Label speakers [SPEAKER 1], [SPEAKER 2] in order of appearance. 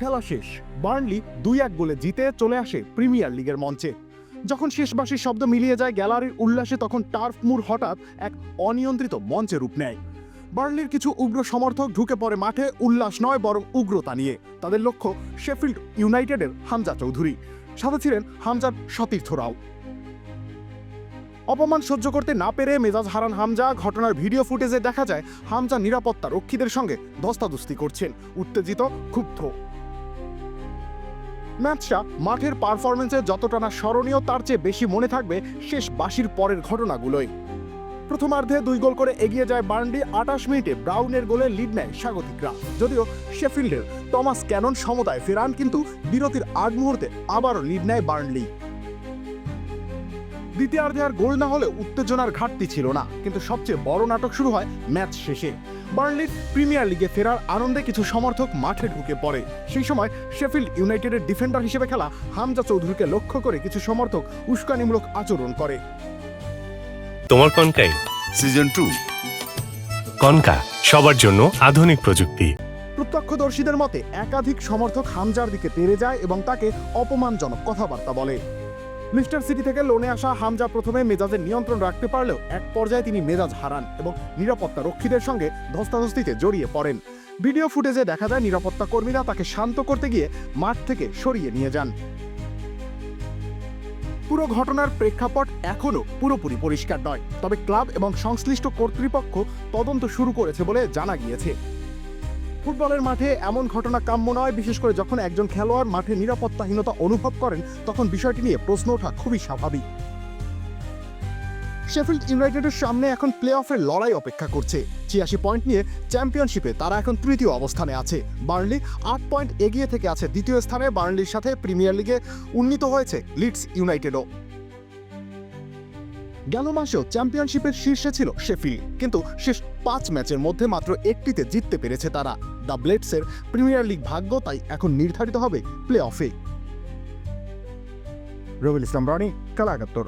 [SPEAKER 1] খেলা শেষ, বার্নলি দুই এক গোলে জিতে চলে আসে প্রিমিয়ার লিগের মঞ্চে। যখন শেষবাসীর শব্দ মিলিয়ে যায় গ্যালারির উল্লাসে, তখন টার্ফ মুর হঠাৎ এক অনিয়ন্ত্রিত মঞ্চে রূপ নেয়। বার্নলির কিছু উগ্র সমর্থক ঢুকে পড়ে মাঠে, উল্লাস নয় বরং উগ্রতা নিয়ে। তাদের লক্ষ্য শেফিল্ড ইউনাইটেডের হামজা চৌধুরী। সাথে ছিলেন হামজার সতীর্থরাও অপমান সহ্য করতে না পেরে মেজাজ হারান হামজা। ঘটনার ভিডিও ফুটেজে দেখা যায়, হামজা নিরাপত্তা রক্ষীদের সঙ্গে ধস্তাধস্তি করছেন। উত্তেজিত, ক্ষুব্ধ। ম্যাচটা মাঠের পারফরমেন্সে যতটা না স্মরণীয়, তার চেয়ে বেশি মনে থাকবে শেষ বাসির পরের ঘটনাগুলোই। প্রথমার্ধে দুই গোল করে এগিয়ে যায় বার্নডি, আটাশ মিনিটে ব্রাউনের গোলে লিড নেয় স্বাগতিকরা। যদিও শেফিল্ডের টমাস ক্যানন সমতায় ফেরান, কিন্তু বিরতির আগ মুহূর্তে আবারও লিড নেয় বার্নলি দ্বিতীয়ার্ধে আর গোল না হলে উত্তেজনার ঘাটতি ছিল না। কিন্তু সবচেয়ে বড় নাটক শুরু হয় ম্যাচ শেষে। বার্নলির প্রিমিয়ার লিগে ফেরার আনন্দে কিছু সমর্থক মাঠে ঢুকে পড়ে। সেই সময় শেফিল্ড ইউনাইটেডের ডিফেন্ডার হিসেবে খেলা হামজা চৌধুরীকে লক্ষ্য করে কিছু সমর্থক উস্কানিমূলক আচরণ করে।
[SPEAKER 2] তোমার কনকাই
[SPEAKER 3] সিজন টু।
[SPEAKER 2] কনকা সবার জন্য আধুনিক প্রযুক্তি।
[SPEAKER 1] প্রত্যক্ষদর্শীদের মতে একাধিক সমর্থক হামজার দিকে তেড়ে যায় এবং তাকে অপমানজনক কথাবার্তা বলে। লিস্টার সিটি থেকে লোনে আসা হামজা প্রথমে মেজাজের নিয়ন্ত্রণ রাখতে পারলেও এক পর্যায়ে তিনি মেজাজ হারান এবং নিরাপত্তা রক্ষীদের সঙ্গে ধস্তাধস্তিতে জড়িয়ে পড়েন। ভিডিও ফুটেজে দেখা যায় নিরাপত্তা কর্মীরা তাকে শান্ত করতে গিয়ে মাঠ থেকে সরিয়ে নিয়ে যান। পুরো ঘটনার প্রেক্ষাপট এখনও পুরোপুরি পরিষ্কার নয়, তবে ক্লাব এবং সংশ্লিষ্ট কর্তৃপক্ষ তদন্ত শুরু করেছে বলে জানা গিয়েছে। ফুটবলের মাঠে এমন ঘটনা কাম্য নয়, বিশেষ করে যখন একজন খেলোয়াড় মাঠে নিরাপত্তাহীনতা অনুভব করেন, তখন বিষয়টি নিয়ে প্রশ্ন ওঠা খুবই স্বাভাবিক। শেফিল্ড ইউনাইটেডের সামনে এখন প্লে অফের লড়াই অপেক্ষা করছে। ছিয়াশি পয়েন্ট নিয়ে চ্যাম্পিয়নশিপে তারা এখন তৃতীয় অবস্থানে আছে। বার্নলি আট পয়েন্ট এগিয়ে থেকে আছে দ্বিতীয় স্থানে, বার্নলির সাথে প্রিমিয়ার লিগে উন্নীত হয়েছে লিডস ইউনাইটেডও। গেল মাসেও চ্যাম্পিয়নশিপের শীর্ষে ছিল শেফিল্ড, কিন্তু শেষ পাঁচ ম্যাচের মধ্যে মাত্র একটিতে জিততে পেরেছে তারা। দ্য ব্লেডসের প্রিমিয়ার লিগ ভাগ্য তাই এখন নির্ধারিত হবে প্লে অফে রবিল ইসলাম রানি কালাগাত্তর